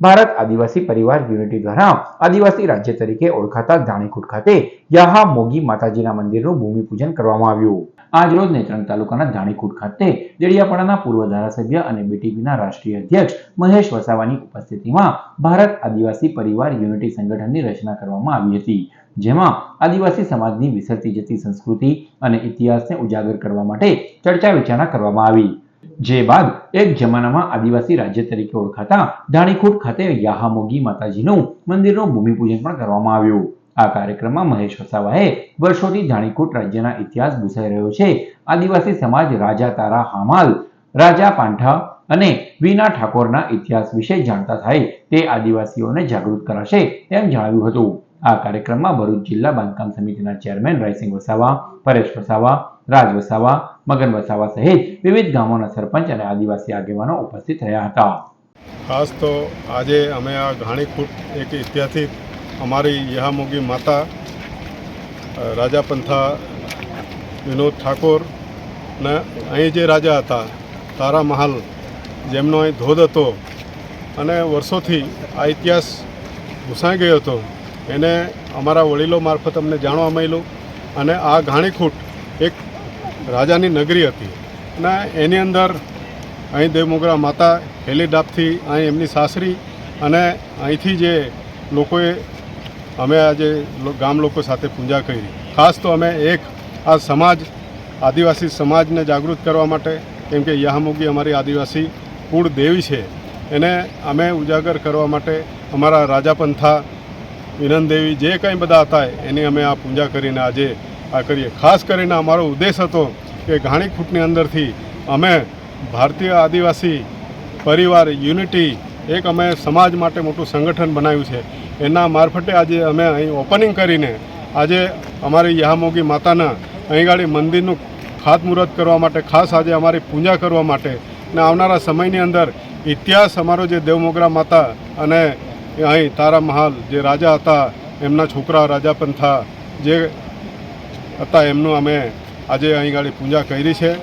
ભારત આદિવાસી પરિવાર યુનિટી દ્વારા આદિવાસી રાજ્ય તરીકે ઓળખાતા ધાણીકુટ ખાતે યાહા મોગી માતાજીના મંદિરનું ભૂમિપૂજન કરવામાં આવ્યું. આજ રોજ નેત્રંગ તાલુકાના ધાણીકુટ ખાતે દેડિયાપાડાના પૂર્વ ધારાસભ્ય અને બીટીપીના રાષ્ટ્રીય અધ્યક્ષ મહેશ વસાવાની ઉપસ્થિતિમાં ભારત આદિવાસી પરિવાર યુનિટી સંગઠનની રચના કરવામાં આવી હતી, જેમાં આદિવાસી સમાજની વિસરતી જતી સંસ્કૃતિ અને ઇતિહાસને ઉજાગર કરવા માટે ચર્ચા વિચારણા કરવામાં આવી. જે બાદ એક જમાનામાં આદિવાસી રાજ્ય તરીકે ઓળખાતા ધાણીખોટ ખાતે યાહામોગી માતાજીનું મંદિરનું ભૂમિપૂજન પણ કરવામાં આવ્યું. આ કાર્યક્રમમાં મહેશ વસાવાએ વર્ષોથી ધાણીખોટ રાજ્યના ઇતિહાસ ભૂસાઈ રહ્યો છે. આદિવાસી સમાજ રાજા તારા હામાલ, રાજા પાંઠા અને વીના ઠાકોરના ઇતિહાસ વિશે જાણતા થાય તે આદિવાસીઓને જાગૃત કરાશે તેમ જણાવ્યું હતું. આ કાર્યક્રમમાં ભરૂચ જિલ્લા બાંધકામ સમિતિના ચેરમેન રાયસિંહ વસાવા, પરેશ વસાવા, રાજ વસાવા, મગન વસાવા સહિત વિવિધ ગામોના સરપંચ અને આદિવાસી આગેવાનો ઉપસ્થિત રહ્યા હતા. ખાસ તો આજે અમે આ ઘાણીખૂટ એક ઐતિહાસિક અમારી યહામોગી માતા રાજા પંથા વિનોદ ઠાકોર ને અહીં જે રાજા હતા, તારા મહાલ, જેમનો અહીં ધોધ હતો અને વર્ષોથી આ ઇતિહાસ ઘૂસાઈ ગયો હતો એને અમારા વડીલો મારફત અમને જાણવા મળ્યું અને આ ઘાણીખૂટ એક રાજાની નગરી હતી. અને એની અંદર અહીં દેવમોગરા માતા હેલી ડાબથી અહીં એમની સાસરી અને અહીંથી જે લોકોએ અમે આજે ગામ લોકો સાથે પૂજા કરી. ખાસ તો અમે એક આ સમાજ, આદિવાસી સમાજને જાગૃત કરવા માટે, કેમ કે યાહમુગી અમારી આદિવાસી કુળ દેવી છે, એને અમે ઉજાગર કરવા માટે અમારા રાજાપંથા વિનંદ દેવી જે કંઈ બધા હતા એની અમે આ પૂજા કરીને આજે આ કરીએ. ખાસ કરીને અમારો ઉદ્દેશ હતો કે ઘાણીખૂટની અંદરથી અમે ભારતીય આદિવાસી પરિવાર, યુનિટી, એક અમે સમાજ માટે મોટું સંગઠન બનાવ્યું છે. એના મારફતે આજે અમે અહીં ઓપનિંગ કરીને આજે અમારી યહામોગી માતાના અહીં ગાડી મંદિરનું ખાતમુહૂર્ત કરવા માટે, ખાસ આજે અમારી પૂજા કરવા માટે ને આવનારા સમયની અંદર ઇતિહાસ અમારો જે દેવમોગરા માતા અને અહીં તારા મહાલ, જે રાજા હતા, એમના છોકરા રાજાપંથા જે હતા એમનું અમે આજે અહીં ગાડી પૂજા કરી છે.